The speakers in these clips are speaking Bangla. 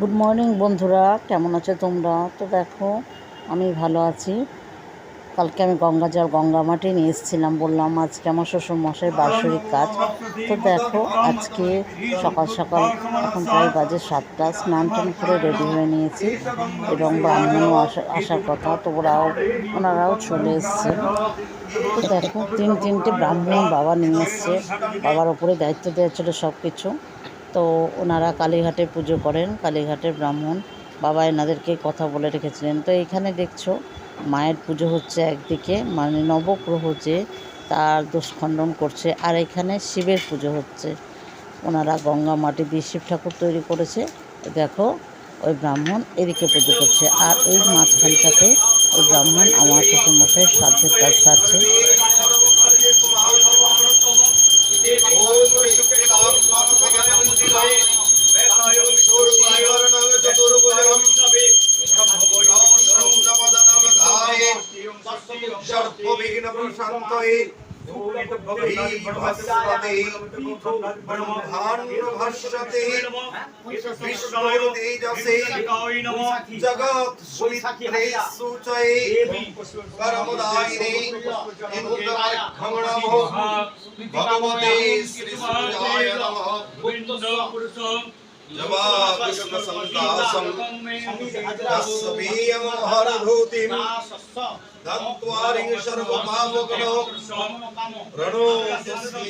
গুড মর্নিং বন্ধুরা। কেমন আছো তোমরা? তো দেখো, আমি ভালো আছি। কালকে আমি গঙ্গা জল গঙ্গা মাটি নিয়ে এসেছিলাম, বললাম আজকে আমার শ্বশুর মশাই বাৎসরিক কাজ। তো দেখো, আজকে সকাল সকাল এখন প্রায় বাজে সাতটা, স্নান টান করে রেডি হয়ে নিয়েছি এবং ব্রাহ্মণও আসা, আসার কথা, তো ওরাও, ওনারাও চলে এসছে। তো দেখো, তিন তিনটে ব্রাহ্মণ বাবা নিয়ে এসছে। বাবার ওপরে দায়িত্ব দেওয়া ছিল সব কিছু তো ওনারা কালীঘাটে পুজো করেন কালীঘাটের ব্রাহ্মণ বাবা এনাদেরকে কথা বলে রেখেছিলেন। তো এখানে দেখছ, মায়ের পুজো হচ্ছে একদিকে মানে নবগ্রহ যে তার দোষ খণ্ডন করছে, আর এখানে শিবের পুজো হচ্ছে। ওনারা গঙ্গা মাটি দিয়ে শিব ঠাকুর তৈরি করেছে। দেখো, ওই ব্রাহ্মণ এদিকে পুজো করছে, আর ওই মাঝখানটাতে ওই ব্রাহ্মণ আমার শ্বশুরমশাইয়ের সাধ্যের কাজ সারছে। জগৎ সুমিত্রে সূচয়ে পরমদায়িনে ইন্দুরাক্ষং ভগবতে শ্রী সূর্যায় নমঃ জবা কৃষ্ণ সন্দাসম তস্বীয়ম হরভূতিম দন্ত্বারিং সর্বপাপগ্নো রণো শ্রী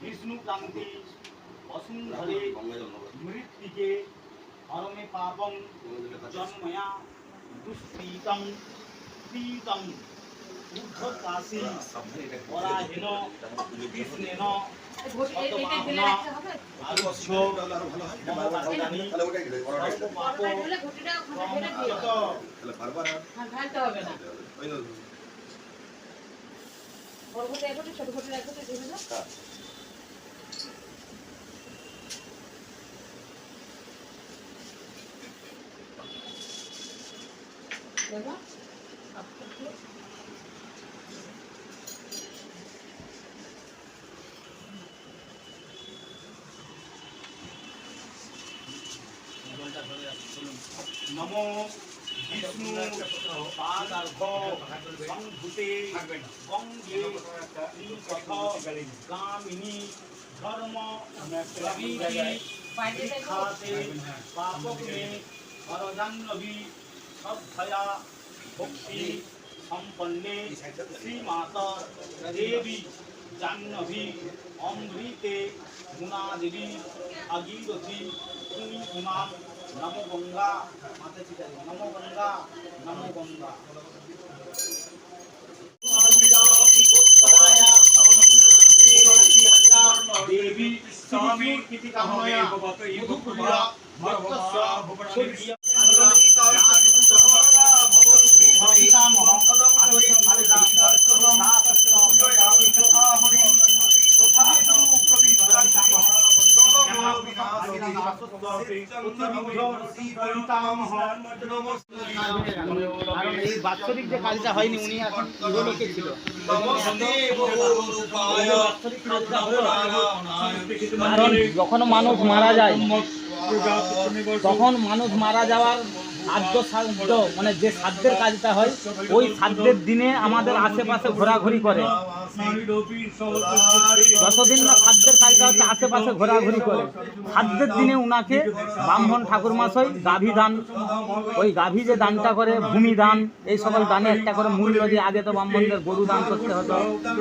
বিষ্ণু ক্রান্তি বসুন্ধরে মৃত্তিকে হরমে পাপং জন্ময়া দুষ্পীতং পীতং ঊর্ধ্বকাশী পরাহেন কৃষ্ণেন শতবাহনা আরুষ্য দেখো নমো বিষ্ণু পাদার্ঘ সংভূতে শ্রীপথ গামিনী ধর্ম প্রবীতি শিক্ষাতে পাপগ্নে হরজাহ্নবী শ্রদ্ধয়া ভক্তি সম্পন্নে শ্রীমাতা দেবী জাহ্নবী অমৃতে গুণাদেবী আগীরথী তুমি ইমাম নমো গঙ্গা। নমো গঙ্গা নমো গঙ্গা। দেবী স্বামী কীর্তি কাময়া মধুপুরা মর্তস্য স্বর্গীয় পিতামহ কারণ এই বাৎসরিক যে কাজটা হয়নি উনি এখন ইহলোকে ছিল বাৎসরিক কাজটা হলো কারণ যখন মানুষ মারা যায় তখন মানুষ মারা যাওয়ার আদ্য সাধ্য মানে যে সাধ্যের কাজটা হয়, ওই সাধ্যের দিনে আমাদের আশেপাশে ঘোরাঘুরি করে। যতদিন না খাদ্যের কাজটা হচ্ছে, আশেপাশে ঘোরাঘুরি করে। খাদ্যের দিনে উনাকে ব্রাহ্মণ ঠাকুর মাসই গাভী দান, ওই গাভী যে দানটা করে, ভূমি দান, এই সকল দানে একটা করে মূল্য দিয়ে আগে তো ব্রাহ্মণদের গরু দান করতে হতো,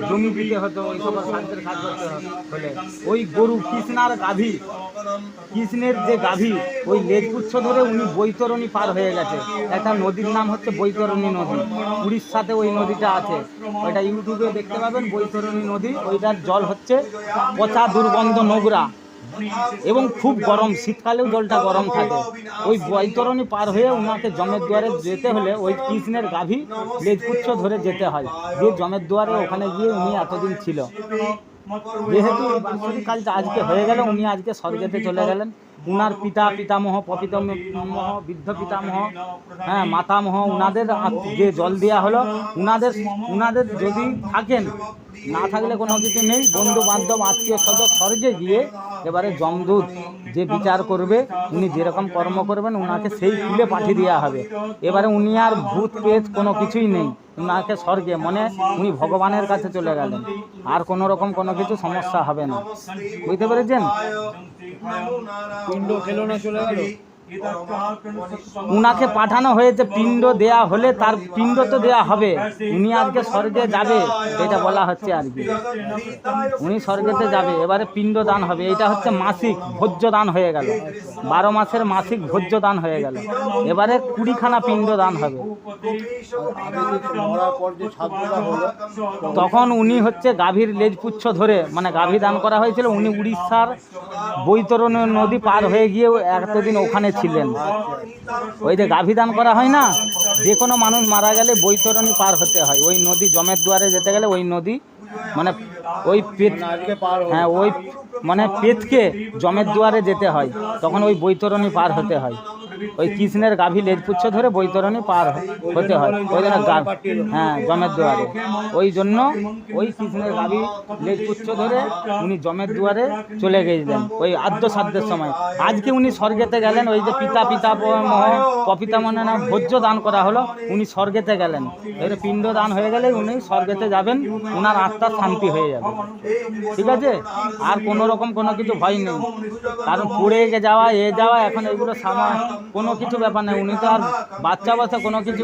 জমি দিতে হতো ওই সকল খাদ্যের কাজ করতে হলে। ওই গরু কৃষ্ণার গাভী, কৃষ্ণের যে গাভী, ওই লেজপুচ্ছ ধরে উনি বৈতরণী পার হয়ে গেছে। একটা নদীর নাম হচ্ছে বৈতরণী নদী। উড়িষ্যাতে ওই নদীটা আছে। ওইটা ইউটিউবে দেখতে পাবেন, বৈতরণী নদী। ওইটার জল হচ্ছে পচা দুর্গন্ধ নোংরা এবং খুব গরম। শীতকালেও জলটা গরম থাকে। ওই বৈতরণী পার হয়ে ওনাকে জমের দুয়ারে যেতে হলে ওই কৃষ্ণের গাভী লেজপুচ্ছ ধরে যেতে হয়। দিয়ে জমের দুয়ারে ওখানে গিয়ে উনি এতদিন ছিল। যেহেতু কাজটা আজকে হয়ে গেল, উনি আজকে স্বর্গেতে চলে গেলেন। উনার পিতা, পিতামহ পপিতামহ বৃদ্ধ পিতামহ হ্যাঁ মাতামহ, উনাদের আত- যে জল দেওয়া হলো, উনাদের উনাদের যদি থাকেন, না থাকলে কোনো কিছু নেই। বন্ধু বান্ধব আত্মীয় স্বজন স্বর্গে গিয়ে এবারে জমদূত যে বিচার করবে, উনি যেরকম কর্ম করবেন, উনাকে সেই ফুলে পাঠিয়ে দেওয়া হবে। এবারে উনি আর ভূত পেত কোনো কিছুই নেই। উনাকে স্বর্গে মনে উনি ভগবানের কাছে চলে গেলেন। আর কোনো রকম কোনো কিছু সমস্যা হবে না। বুঝতে পেরেছেন? পিণ্ড খেলো না চলে গেল। উনাকে পাঠানো হয়েছে, পিণ্ড দেয়া হলে তার পিণ্ড তো দেয়া হবে। উনি আজকে স্বর্গে যাবে এটা বলা হচ্ছে আর কি। উনি স্বর্গেতে যাবে, এবারে পিণ্ড দান হবে। এটা হচ্ছে মাসিক ভোজ্য দান হয়ে গেল। বারো মাসের মাসিক ভোজ্য দান হয়ে গেল। এবারে কুড়িখানা পিণ্ড দান হবে। তখন উনি হচ্ছে গাভীর লেজপুচ্ছ ধরে মানে গাভী দান করা হয়েছিল। উনি উড়িষ্যার বৈতরণী নদী পার হয়ে গিয়ে এতদিন ওখানে ছিলেন ওই যে গাভী দান করা হয় না, যে কোনো মানুষ মারা গেলে বৈতরণী পার হতে হয়। ওই নদী জমের দুয়ারে যেতে গেলে ওই নদী মানে ওই হলো হ্যাঁ ওই মানে পেতকে জমের দুয়ারে যেতে হয়। তখন ওই বৈতরণী পার হতে হয়। ওই কৃষ্ণের গাভী লেজপুচ্ছ ধরে বৈতরণী পার হতে হয়। ওই জন্য হ্যাঁ জমের দুয়ারে। ওই জন্য ওই কৃষ্ণের গাভী লেজপুচ্ছ ধরে উনি জমের দুয়ারে চলে গেছিলেন ওই আদ্য সাধ্যের সময়। আজকে উনি স্বর্গেতে গেলেন, ওই যে পিতা পিতা মহ কপিতা মনে না, ভোজ্য দান করা হলো, উনি স্বর্গেতে গেলেন। এবারে পিণ্ড দান হয়ে গেলে উনি স্বর্গেতে যাবেন ওনার আত্মার শান্তি হয়ে যাবে। ঠিক আছে? আর কোনো রকম কোনো কিছু ভয় নেই। কারণ পড়ে যাওয়া, এ যাওয়া, এখন এগুলো সামা কোনো কিছু ব্যাপার নেই। উনি তো আর বাচ্চা বাচ্চা কোনো কিছু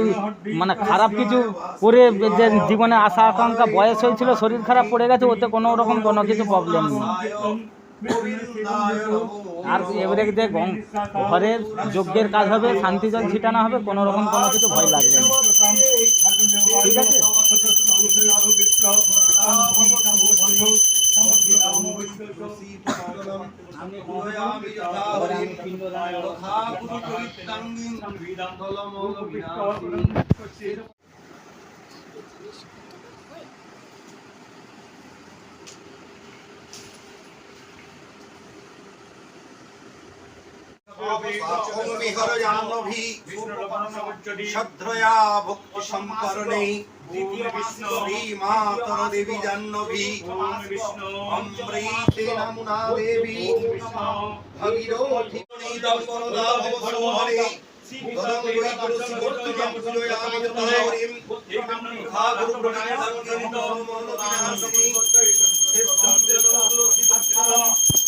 মানে খারাপ কিছু করে যে জীবনে আশা আকাঙ্ক্ষা বয়স হয়েছিল শরীর খারাপ পড়ে গেছে ওতে কোনো রকম কোনো কিছু প্রবলেম নেই। আর এবারে যে ঘরের যজ্ঞের কাজ হবে শান্তি জল ছিটানো হবে কোনো রকম কোনো কিছু ভয় লাগবে না। ঠিক আছে? আমি শ্রদ্ধয়া ভক্তি সম্পরণে শ্রীমাতর দেবী জাহ্নবী অমৃতে নমুনা দেবী ভগীরথী দম্পরদা যথা গুরু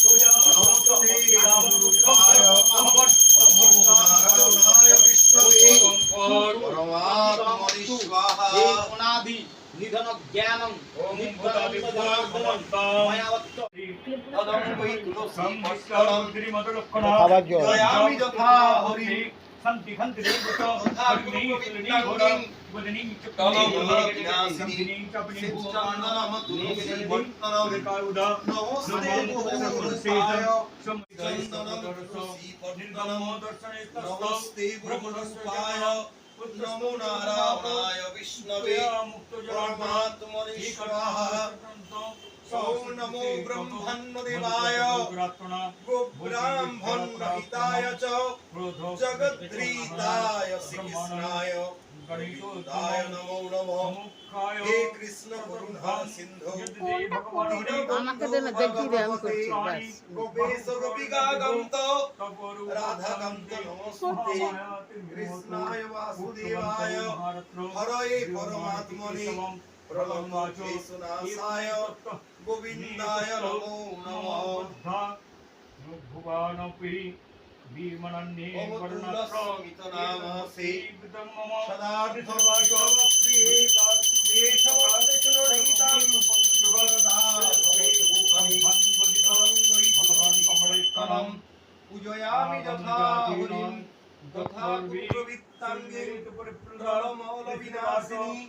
নিধন জ্ঞানং গদং বৈ তুলসী বর্তুজং খাবার জল পূজয়ামি যথা হরিম শান্তি শান্তি তথা গুরু বিদ্যাঙ্গিং কলম বিনাশিনী সিদ্ধন্দনম তুলসী বর্তনম নমস্তে গুরুপায় চন্দনম তুলসী বর্তনম নমস্তে গুরুপায় নমো নারায়ণায় বিষ্ণবে পরমাত্মনে স্বাহা ওম নমো ব্রহ্মণ্যদেবায় গোব্রাহ্মণ্যহিতায় আমাকে দে দেখি দে আমি করছি? কৃষ্ণায় বাসুদেবায়। হরয়ে পরমাত্মনে। প্রলম্বাচে গোবিন্দায় নমো নমঃ। ভুবানপি তথা পুত্রবিত্তাঙ্গে প্রলমৌল বিনাশিনী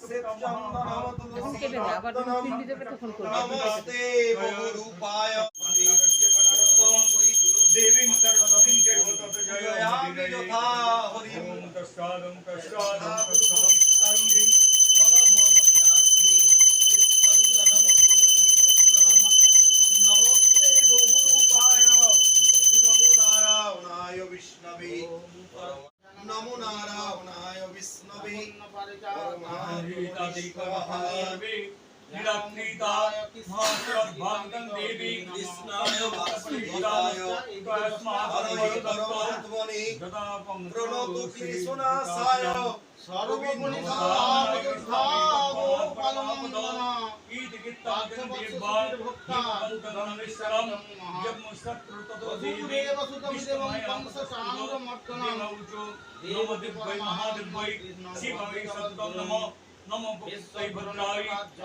শ্বেতচন্দনম এখন তুলসী কেটে দে আবার যখন পিন্ডি দেবে তখন করবে নমস্তে বহুরূপায় देवीं सरस्वतीं च भगवतजयामि यथा हरिं तस्कालं तस्कालं तस्कालं तङ्गिं नमो नारायणाय विष्णवे परमाहरितादिकवहारवे বিনাশিনী শ্বেতচন্দনম তুলসী বিষ্ণবে নমো নারায়ণায় বিষ্ণবে হরিতাদি কর্মে নিরাকৃতা नमो भक्तैर्भक्ताय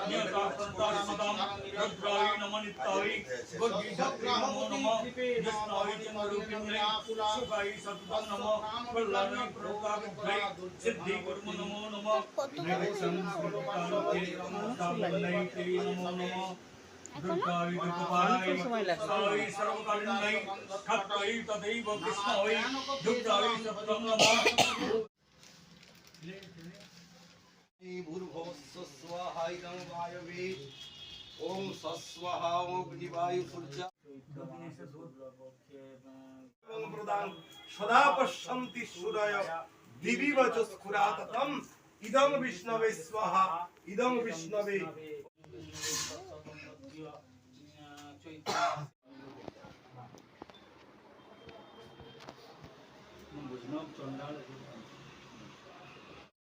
नियता सन्ता सदां रुद्राय नमनिताय गौरीधत्रे नमो नमः विष्णाय चन्द्ररूपिण्यै शुभाय सततं नमः कल्याणै प्रतापभ्यै सिद्धि कुर्म नमो नमः। नैवसं सर्वकान्ते नमस्तावन्नै ते नमो नमः। दुर्गाय दुर्गाय साई सर्वकारिण्यै खत्तै तदैव कृष्णाय दुर्गाय सततं नमः। ওম সস্বাহা অগ্নিবায়ু সূর্যা এবং প্রদান সদা পশ্যন্তি সূরয় দিবি বচস্ফুরাততম ইদং বিষ্ণবে স্বাহা ইদং বিষ্ণবে বৈষ্ণব চন্ডাল